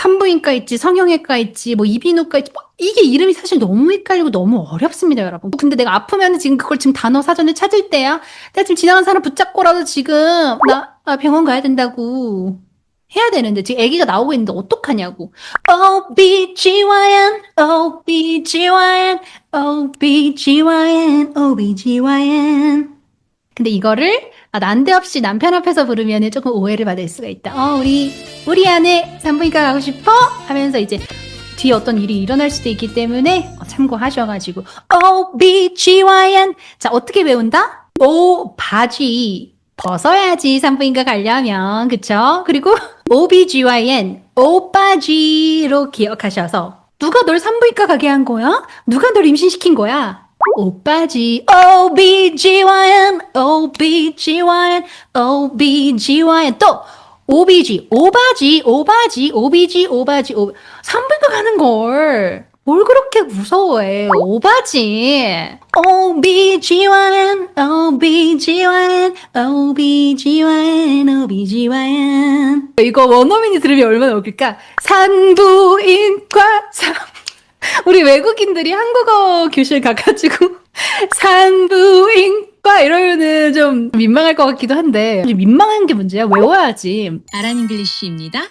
산부인과 있지, 성형외과 있지, 뭐 이비인후과 있지. 뭐 이게 이름이 사실 너무 헷갈리고 너무 어렵습니다, 여러분. 근데 내가 아프면 지금 그걸 지금 단어 사전에 찾을 때야. 내가 지금 지나간 사람 붙잡고라도 지금 나 아, 병원 가야 된다고 해야 되는데 지금 아기가 나오고 있는데 어떡하냐고. OBGYN, OBGYN, OBGYN, OBGYN. 근데 이거를 아, 난데없이 남편 앞에서 부르면 조금 오해를 받을 수가 있다. 어, 우리, 우리 아내 산부인과 가고 싶어? 하면서 이제 뒤에 어떤 일이 일어날 수도 있기 때문에 어, 참고하셔가지고. OBGYN. 자, 어떻게 배운다? 오, 바지. 벗어야지 산부인과 가려면. 그쵸? 그리고 OBGYN. 오빠지로 기억하셔서. 누가 널 산부인과 가게 한 거야? 누가 널 임신시킨 거야? 오빠지 OBGYN OBGYN OBGYN 또 OBG 오바지 오바지 OBG 오바지 오 산부인과 가는 걸. 뭘 그렇게 무서워해? 오바지. OBGYN OBGYN OBGYN OBGYN 이거 원어민이 들으면 얼마나 웃길까? 산부인과 산 우리 외국인들이 한국어 교실 가가지고 좀 민망할 것 같기도 한데 민망한 게 문제야 외워야지 아란 잉글리쉬입니다.